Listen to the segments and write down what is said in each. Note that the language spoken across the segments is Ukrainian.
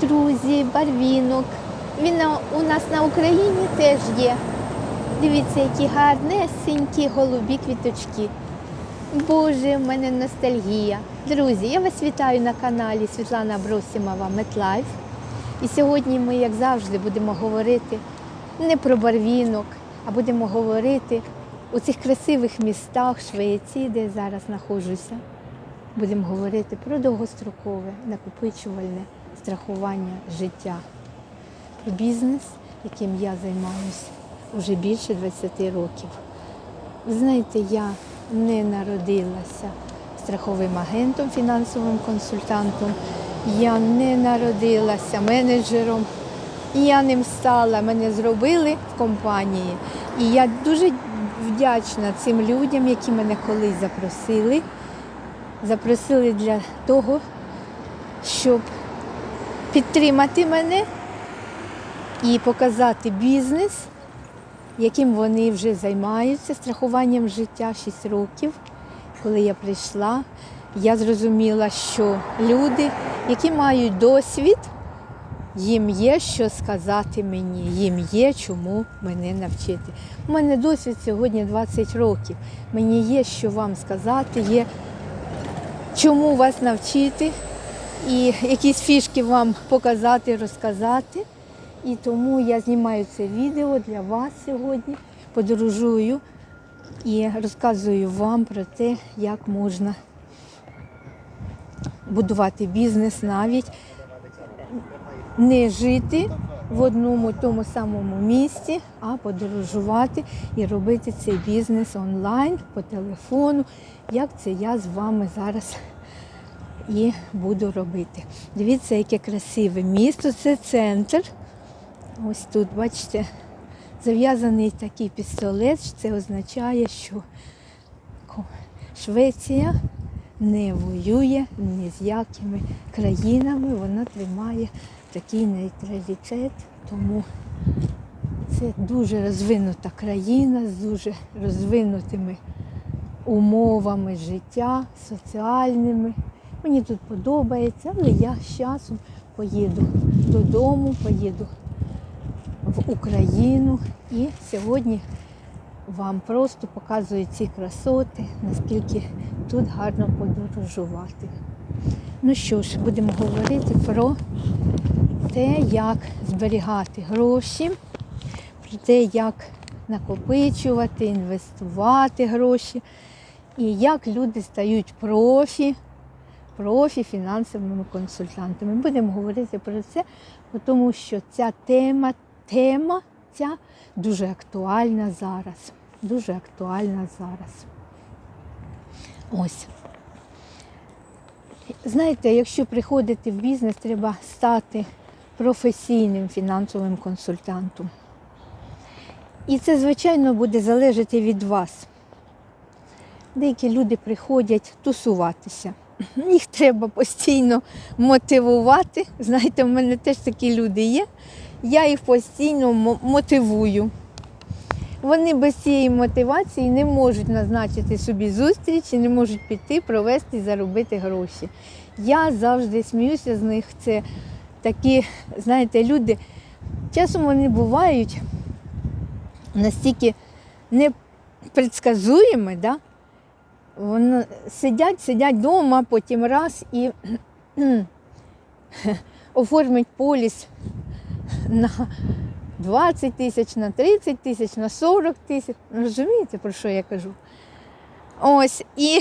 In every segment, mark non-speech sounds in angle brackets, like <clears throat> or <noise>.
друзі, барвінок. Він у нас на Україні теж є. Дивіться, які гарнесенькі голубі квіточки. Боже, в мене ностальгія. Друзі, я вас вітаю на каналі Світлана Бросімова Метлайф. І сьогодні ми, як завжди, будемо говорити не про барвінок, а будемо говорити у цих красивих містах Швеції, де я зараз знаходжуся. Будемо говорити про довгострокове накопичувальне страхування життя, про бізнес, яким я займаюся вже більше 20 років. Ви знаєте, я не народилася страховим агентом, фінансовим консультантом, я не народилася менеджером, я ним стала, мене зробили в компанії. І я дуже вдячна цим людям, які мене колись запросили. Запросили для того, щоб підтримати мене і показати бізнес, яким вони вже займаються страхуванням життя 6 років. Коли я прийшла, я зрозуміла, що люди, які мають досвід, їм є що сказати мені, їм є чому мене навчити. У мене досвід сьогодні 20 років. Мені є що вам сказати, є чому вас навчити і якісь фішки вам показати, розказати. І тому я знімаю це відео для вас сьогодні, подорожую і розказую вам про те, як можна будувати бізнес навіть не жити в одному тому самому місці, а подорожувати і робити цей бізнес онлайн по телефону, як це я з вами зараз і буду робити. Дивіться, яке красиве місто, це центр. Ось тут, бачите, зав'язаний такий пістолет. Це означає, що Швеція не воює ні з якими країнами, вона тримає такий нейтралітет, тому це дуже розвинута країна з дуже розвинутими умовами життя, соціальними. Мені тут подобається, але я з часом поїду додому, поїду в Україну і сьогодні вам просто показую ці красоти, наскільки тут гарно подорожувати. Ну що ж, будемо говорити про те, як зберігати гроші, про те, як накопичувати, інвестувати гроші, і як люди стають профі, профі фінансовими консультантами. Будемо говорити про це, тому що ця тема, тема ця дуже актуальна зараз. Дуже актуальна зараз. Ось. Знаєте, якщо приходити в бізнес, треба стати професійним фінансовим консультантом. І це, звичайно, буде залежати від вас. Деякі люди приходять тусуватися. <laughs> Їх треба постійно мотивувати. Знаєте, в мене теж такі люди є. Я їх постійно мотивую. Вони без цієї мотивації не можуть назначити собі зустріч і не можуть піти, провести і заробити гроші. Я завжди сміюся з них. Це такі, знаєте, люди. Часом вони бувають настільки непредсказуємі, да? Вони сидять, сидять вдома, потім раз і <clears throat> оформить поліс на 20 тисяч, на 30 тисяч, на 40 тисяч. Ну, Розумієте, про що я кажу? Ось, і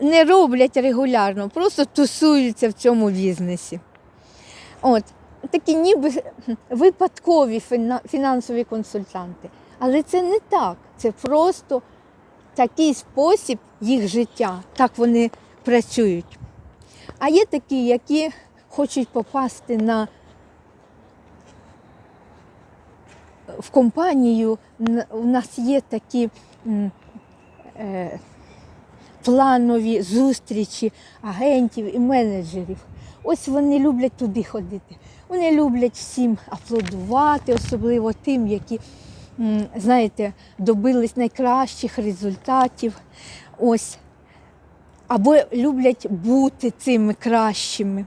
не роблять регулярно, просто тусуються в цьому бізнесі. От, такі ніби випадкові фінансові консультанти. Але це не так. Це просто такий спосіб їх життя, так вони працюють. А є такі, які хочуть попасти на в компанію. У нас є такі е, планові зустрічі агентів і менеджерів. Ось вони люблять туди ходити. Вони люблять всім аплодувати, особливо тим, які, знаєте, добились найкращих результатів. Ось. Або люблять бути цими кращими.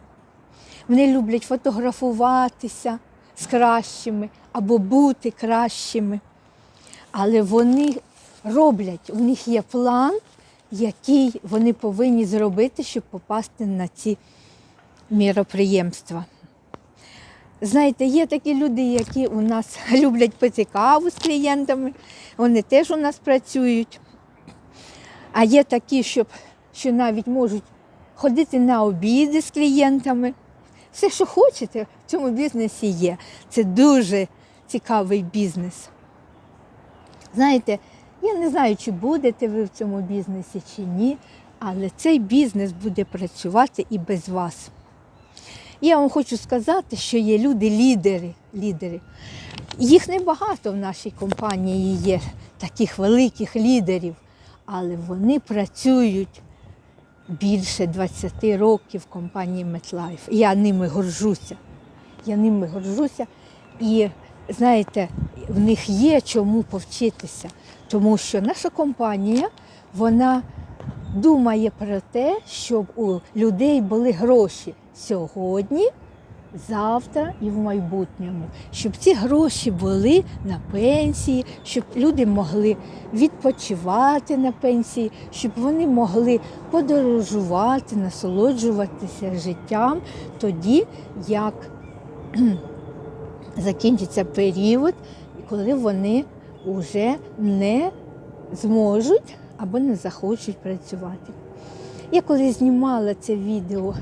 Вони люблять фотографуватися з кращими або бути кращими. Але вони роблять, у них є план, який вони повинні зробити, щоб попасти на ці міроприємства. Знаєте, є такі люди, які у нас <laughs> люблять пити каву з клієнтами, вони теж у нас працюють. А є такі, щоб, що навіть можуть ходити на обіди з клієнтами. Все, що хочете, в цьому бізнесі є. Це дуже цікавий бізнес. Знаєте, я не знаю, чи будете ви в цьому бізнесі чи ні, але цей бізнес буде працювати і без вас. Я вам хочу сказати, що є люди-лідери. лідери. Їх небагато в нашій компанії є, таких великих лідерів, але вони працюють більше 20 років в компанії MetLife. Я ними горжуся. Я ними горжуся. І знаєте, в них є чому повчитися, тому що наша компанія, вона думає про те, щоб у людей були гроші сьогодні, завтра і в майбутньому, щоб ці гроші були на пенсії, щоб люди могли відпочивати на пенсії, щоб вони могли подорожувати, насолоджуватися життям тоді, як <clears throat> закінчиться період, коли вони вже не зможуть або не захочуть працювати. Я коли знімала це відео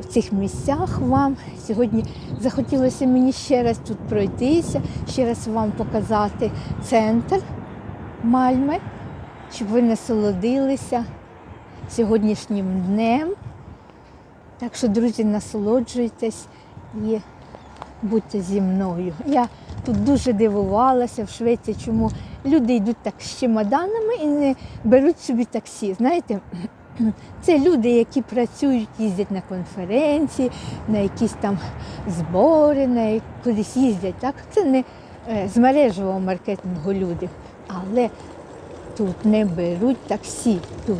в цих місцях вам, сьогодні захотілося мені ще раз тут пройтися, ще раз вам показати центр Мальми, щоб ви насолодилися сьогоднішнім днем. Так що, друзі, насолоджуйтесь і будьте зі мною. Я тут дуже дивувалася в Швеції, чому люди йдуть так з чемоданами і не беруть собі таксі. Знаєте, це люди, які працюють, їздять на конференції, на якісь там збори, на кудись їздять. Так? Це не е, з мережевого маркетингу люди. Але тут не беруть таксі. Тут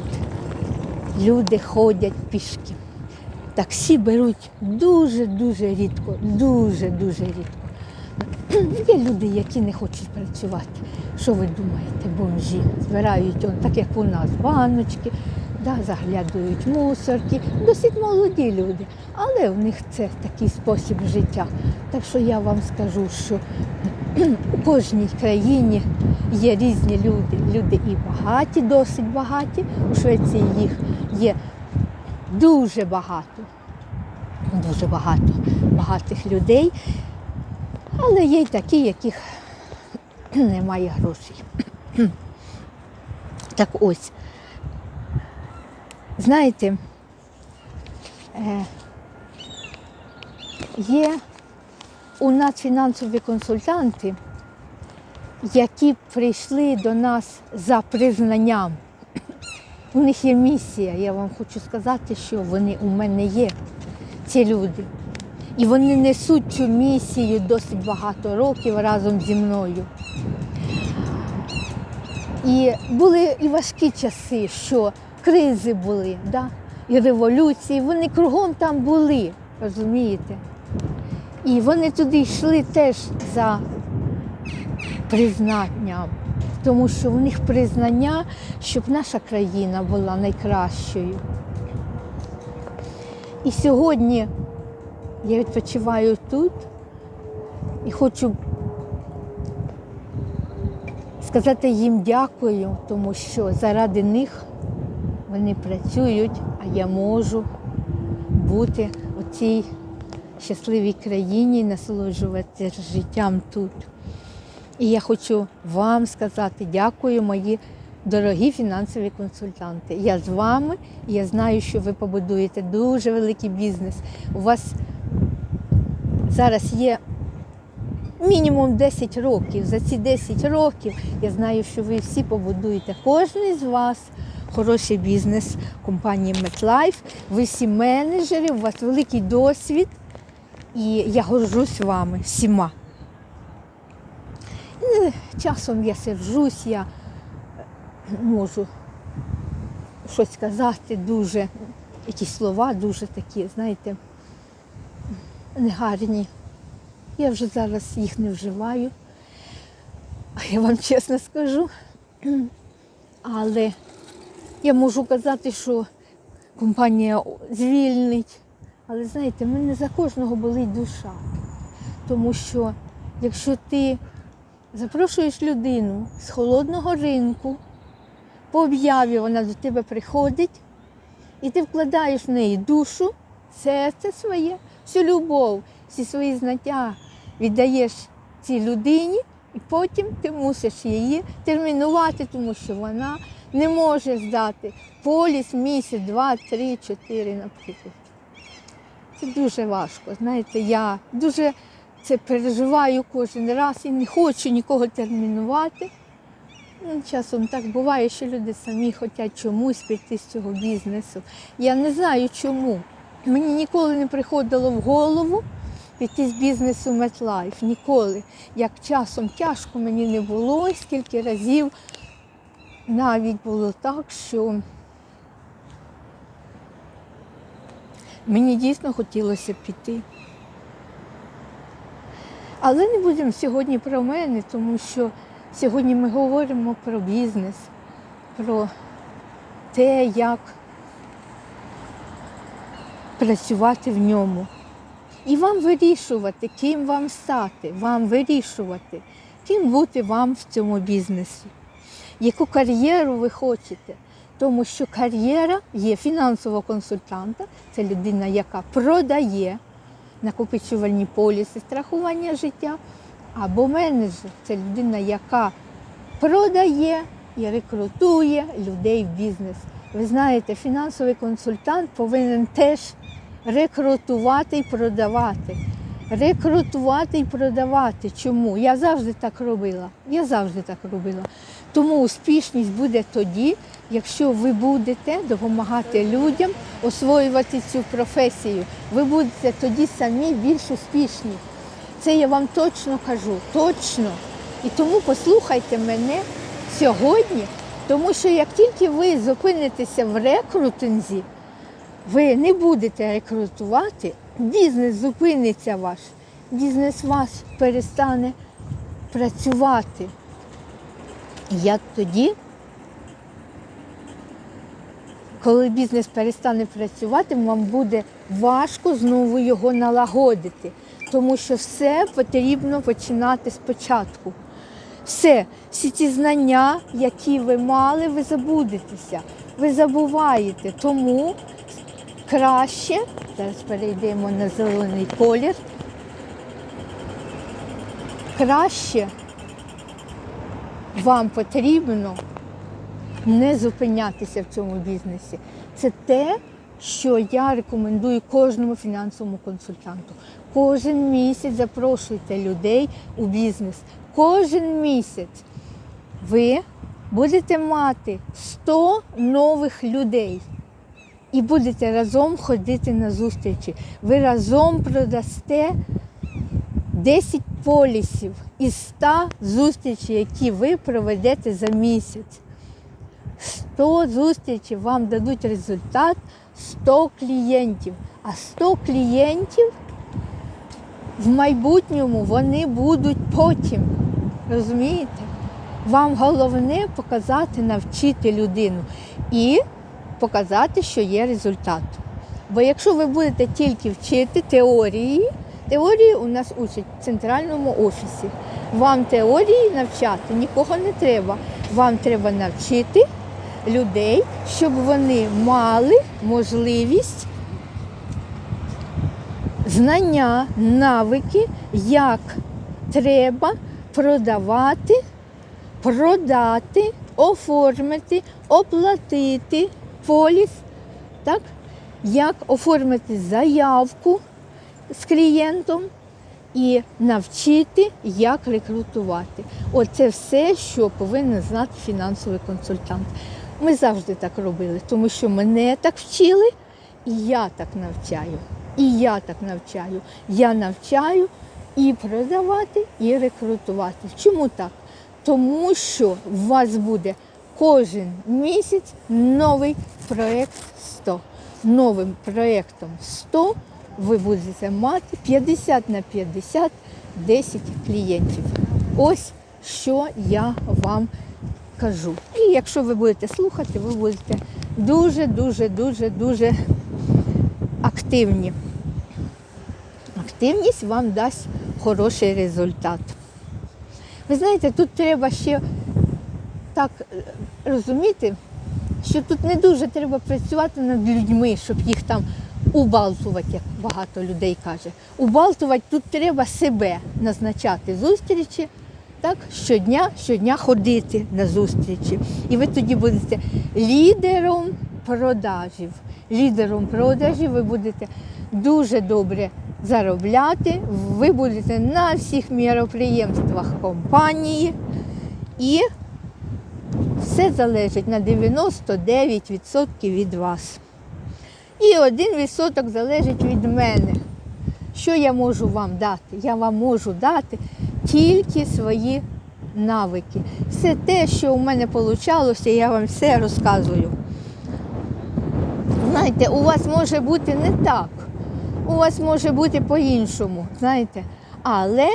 люди ходять пішки. Таксі беруть дуже-дуже рідко, дуже-дуже рідко. <clears throat> Є люди, які не хочуть працювати. Що ви думаєте, бомжі? Збирають так як у нас баночки, да, заглядають мусорки. Досить молоді люди, але в них це такий спосіб життя. Так що я вам скажу, що у кожній країні є різні люди. Люди і багаті, досить багаті. У Швеції їх є дуже багато. Дуже багато багатих людей. Але є й такі, яких немає грошей. Так ось, знаєте, е, є у нас фінансові консультанти, які прийшли до нас за признанням. У них є місія. Я вам хочу сказати, що вони у мене є, ці люди. І вони несуть цю місію досить багато років разом зі мною. І були і важкі часи, що кризи були, да? і революції, вони кругом там були, розумієте? І вони туди йшли теж за признанням, тому що в них признання, щоб наша країна була найкращою. І сьогодні я відпочиваю тут і хочу сказати їм дякую, тому що заради них вони працюють, а я можу бути у цій щасливій країні насолоджуватися життям тут. І я хочу вам сказати дякую, мої дорогі фінансові консультанти. Я з вами, і я знаю, що ви побудуєте дуже великий бізнес. У вас зараз є мінімум 10 років. За ці 10 років я знаю, що ви всі побудуєте. Кожен з вас хороший бізнес компанії MetLife. Ви всі менеджери, у вас великий досвід. І я горжусь вами всіма. І Часом я сержусь, я можу щось сказати дуже, якісь слова дуже такі, знаєте, негарні. Я вже зараз їх не вживаю. А я вам чесно скажу. Але я можу казати, що компанія звільнить. Але знаєте, мене за кожного болить душа. Тому що якщо ти запрошуєш людину з холодного ринку, по об'яві вона до тебе приходить, і ти вкладаєш в неї душу, серце своє, всю любов, всі свої знаття віддаєш цій людині, і потім ти мусиш її термінувати, тому що вона не може здати поліс місяць, два, три, чотири, наприклад. Це дуже важко. Знаєте, я дуже це переживаю кожен раз і не хочу нікого термінувати. Ну, Часом так буває, що люди самі хочуть чомусь піти з цього бізнесу. Я не знаю чому. Мені ніколи не приходило в голову піти з бізнесу MetLife. Ніколи. Як часом тяжко мені не було, скільки разів навіть було так, що мені дійсно хотілося піти. Але не будемо сьогодні про мене, тому що сьогодні ми говоримо про бізнес, про те, як працювати в ньому. І вам вирішувати, ким вам стати, вам вирішувати, ким бути вам в цьому бізнесі, яку кар'єру ви хочете. Тому що кар'єра є фінансового консультанта, це людина, яка продає накопичувальні поліси страхування життя, або менеджер це людина, яка продає і рекрутує людей в бізнес. Ви знаєте, фінансовий консультант повинен теж рекрутувати і продавати. Рекрутувати і продавати. Чому? Я завжди так робила. Я завжди так робила. Тому успішність буде тоді, якщо ви будете допомагати людям освоювати цю професію. Ви будете тоді самі більш успішні. Це я вам точно кажу, точно. І тому послухайте мене сьогодні, тому що як тільки ви зупинитеся в рекрутинзі, ви не будете рекрутувати, бізнес зупиниться ваш, бізнес вас перестане працювати. Як тоді, коли бізнес перестане працювати, вам буде важко знову його налагодити, тому що все потрібно починати спочатку. Все, всі ці знання, які ви мали, ви забудетеся, ви забуваєте. Тому краще, зараз перейдемо на зелений колір, краще вам потрібно не зупинятися в цьому бізнесі. Це те, що я рекомендую кожному фінансовому консультанту. Кожен місяць запрошуйте людей у бізнес. Кожен місяць ви будете мати 100 нових людей і будете разом ходити на зустрічі. Ви разом продасте 10 полісів із 100 зустрічей, які ви проведете за місяць. 100 зустрічей вам дадуть результат 100 клієнтів. А 100 клієнтів в майбутньому вони будуть потім. Розумієте? Вам головне показати, навчити людину і показати, що є результат. Бо якщо ви будете тільки вчити теорії, теорії у нас учать в центральному офісі. Вам теорії навчати нікого не треба. Вам треба навчити людей, щоб вони мали можливість знання, навики, як треба продавати, продати, оформити, оплатити поліс, так? як оформити заявку з клієнтом і навчити, як рекрутувати. Оце все, що повинен знати фінансовий консультант. Ми завжди так робили, тому що мене так вчили, і я так навчаю. І я так навчаю. Я навчаю і продавати, і рекрутувати. Чому так? Тому що у вас буде кожен місяць новий проєкт 100. Новим проєктом 100 ви будете мати 50 на 50 10 клієнтів. Ось що я вам кажу. І якщо ви будете слухати, ви будете дуже, дуже, дуже, дуже активні. Активність вам дасть хороший результат. Ви знаєте, тут треба ще так е, розуміти, що тут не дуже треба працювати над людьми, щоб їх там убалтувати, як багато людей каже. Убалтувати тут треба себе назначати зустрічі, так, щодня, щодня ходити на зустрічі. І ви тоді будете лідером продажів. Лідером продажів ви будете дуже добре заробляти, ви будете на всіх міроприємствах компанії і все залежить на 99% від вас. І один відсоток залежить від мене. Що я можу вам дати? Я вам можу дати тільки свої навики. Все те, що у мене вийшло, я вам все розказую. Знаєте, у вас може бути не так, у вас може бути по-іншому, знаєте, але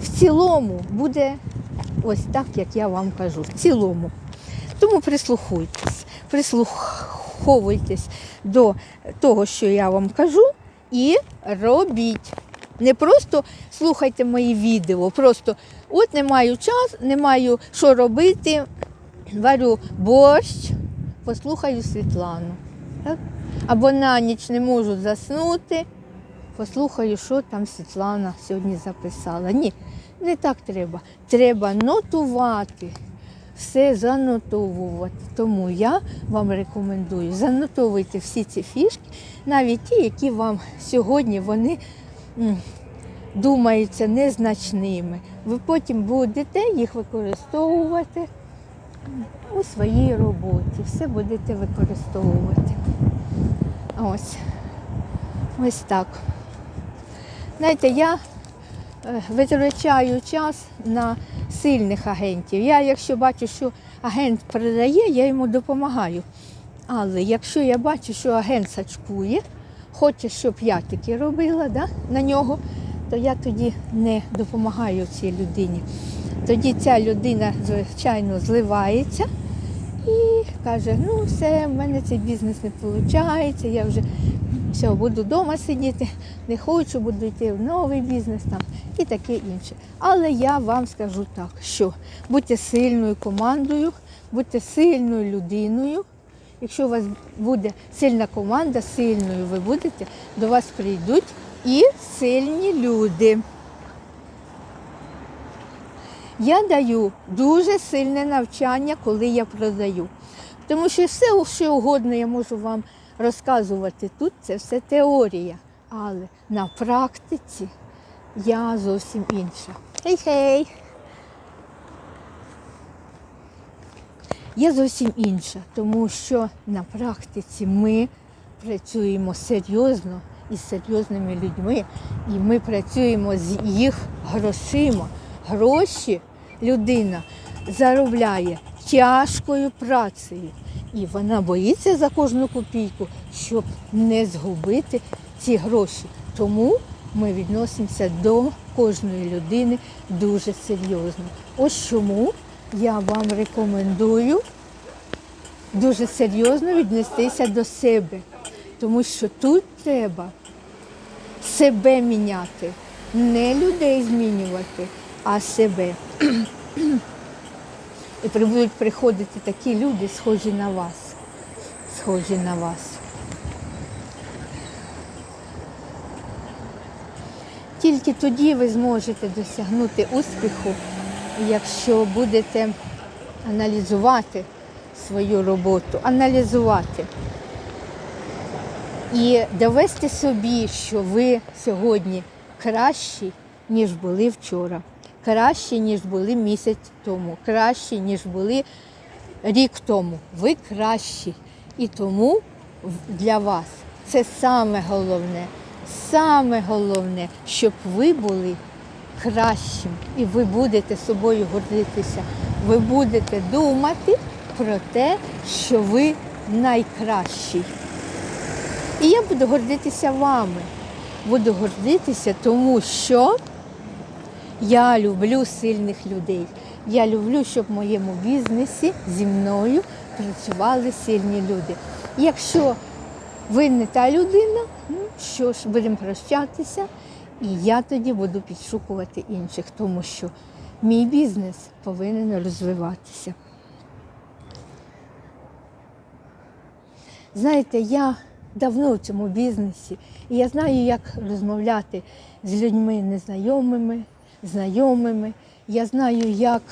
в цілому буде ось так, як я вам кажу. В цілому. Тому прислухуйтесь, прислуховуйтесь до того, що я вам кажу, і робіть. Не просто слухайте мої відео, просто от не маю час, не маю що робити, варю борщ, послухаю Світлану. Так? Або на ніч не можу заснути, послухаю, що там Світлана сьогодні записала. Ні, не так треба. Треба нотувати, все занотовувати. Тому я вам рекомендую занотовуйте всі ці фішки, навіть ті, які вам сьогодні вони думаються незначними. Ви потім будете їх використовувати у своїй роботі. Все будете використовувати. Ось. Ось так. Знаєте, я витрачаю час на сильних агентів. Я, якщо бачу, що агент продає, я йому допомагаю. Але якщо я бачу, що агент сачкує, хоче, щоб я таки робила да, на нього, то я тоді не допомагаю цій людині. Тоді ця людина, звичайно, зливається і каже, ну все, в мене цей бізнес не виходить, я вже все, буду вдома сидіти, не хочу, буду йти в новий бізнес там і таке інше. Але я вам скажу так, що будьте сильною командою, будьте сильною людиною. Якщо у вас буде сильна команда, сильною ви будете, до вас прийдуть і сильні люди. Я даю дуже сильне навчання, коли я продаю. Тому що все, що угодно я можу вам розказувати тут, це все теорія. Але на практиці я зовсім інша. Хей-хей! Я зовсім інша, тому що на практиці ми працюємо серйозно із серйозними людьми, і ми працюємо з їх грошима. Гроші людина заробляє тяжкою працею. І вона боїться за кожну копійку, щоб не згубити ці гроші. Тому ми відносимося до кожної людини дуже серйозно. Ось чому я вам рекомендую дуже серйозно віднестися до себе. Тому що тут треба себе міняти, не людей змінювати, а себе. І будуть приходити такі люди, схожі на вас. Схожі на вас. Тільки тоді ви зможете досягнути успіху, якщо будете аналізувати свою роботу, аналізувати і довести собі, що ви сьогодні кращі, ніж були вчора, кращі, ніж були місяць тому, кращі, ніж були рік тому. Ви кращі. І тому для вас це саме головне, саме головне, щоб ви були кращим. І ви будете собою гордитися. Ви будете думати про те, що ви найкращий. І я буду гордитися вами. Буду гордитися, тому що я люблю сильних людей. Я люблю, щоб в моєму бізнесі зі мною працювали сильні люди. Якщо ви не та людина, ну що ж, будемо прощатися, і я тоді буду підшукувати інших, тому що мій бізнес повинен розвиватися. Знаєте, я давно в цьому бізнесі, і я знаю, як розмовляти з людьми незнайомими, знайомими. Я знаю, як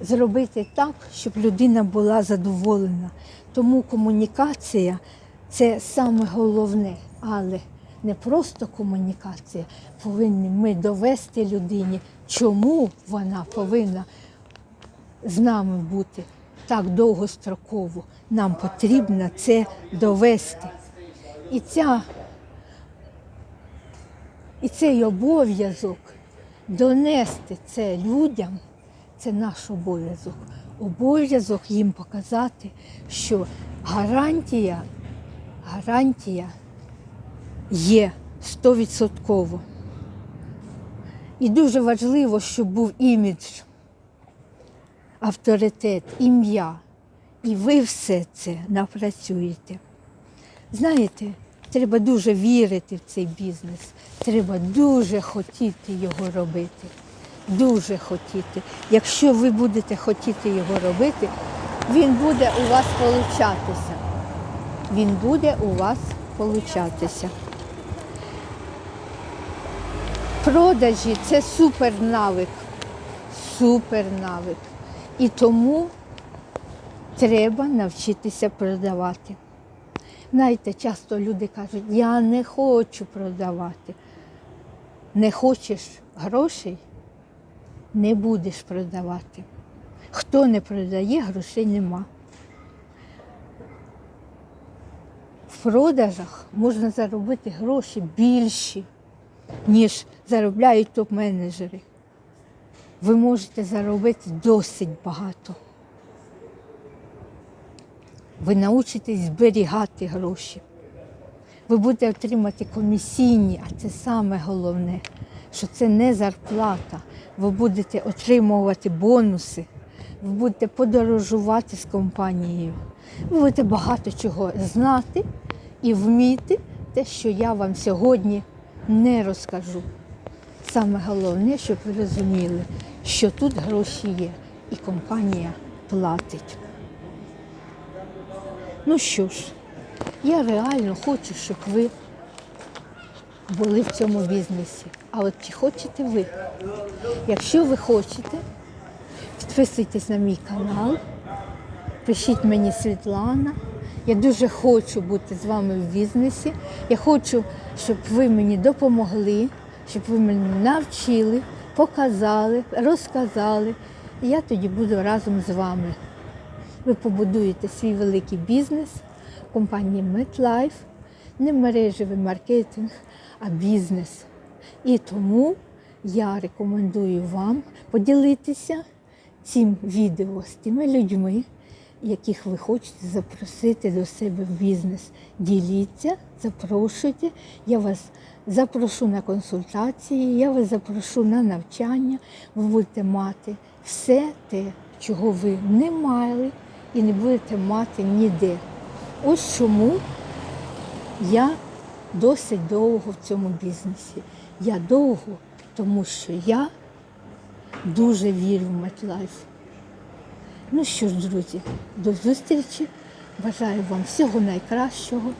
зробити так, щоб людина була задоволена. Тому комунікація це саме головне, але не просто комунікація. Повинні ми довести людині, чому вона повинна з нами бути так довгостроково. Нам потрібно це довести. І, ця, і цей обов'язок донести це людям це наш обов'язок. Обов'язок їм показати, що гарантія, гарантія є стовідсотково. І дуже важливо, щоб був імідж авторитет, ім'я. І ви все це напрацюєте. Знаєте, треба дуже вірити в цей бізнес, треба дуже хотіти його робити. Дуже хотіти. Якщо ви будете хотіти його робити, він буде у вас получатися. Він буде у вас получатися. Продажі це супернавик. Супернавик. І тому треба навчитися продавати. Знаєте, часто люди кажуть, я не хочу продавати. Не хочеш грошей, не будеш продавати. Хто не продає, грошей нема. В продажах можна заробити гроші більші, ніж заробляють топ-менеджери ви можете заробити досить багато. Ви научитесь зберігати гроші. Ви будете отримати комісійні, а це саме головне, що це не зарплата. Ви будете отримувати бонуси, ви будете подорожувати з компанією. Ви будете багато чого знати і вміти те, що я вам сьогодні не розкажу. Саме головне, щоб ви розуміли, що тут гроші є і компанія платить. Ну що ж, я реально хочу, щоб ви були в цьому бізнесі. А от чи хочете ви? Якщо ви хочете, підписуйтесь на мій канал, пишіть мені Світлана. Я дуже хочу бути з вами в бізнесі. Я хочу, щоб ви мені допомогли, щоб ви мене навчили, показали, розказали. І я тоді буду разом з вами. Ви побудуєте свій великий бізнес компанії MetLife, не мережевий маркетинг, а бізнес. І тому я рекомендую вам поділитися цим відео з тими людьми, яких ви хочете запросити до себе в бізнес. Діліться, запрошуйте. Я вас запрошу на консультації, я вас запрошу на навчання. Ви будете мати все те, чого ви не мали і не будете мати ніде. Ось чому я досить довго в цьому бізнесі. Я довго, тому що я дуже вірю в MetLife. Ну що ж, друзі, до зустрічі. Бажаю вам всього найкращого.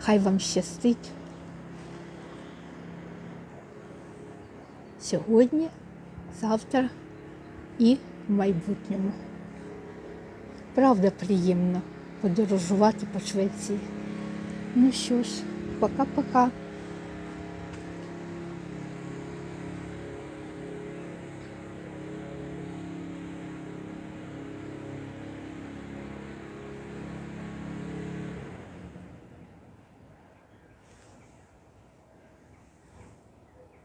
Хай вам щастить. Сьогодні, завтра і в майбутньому. Правда, приємно подорожувати по Швеції. Ну що ж, пока-пока.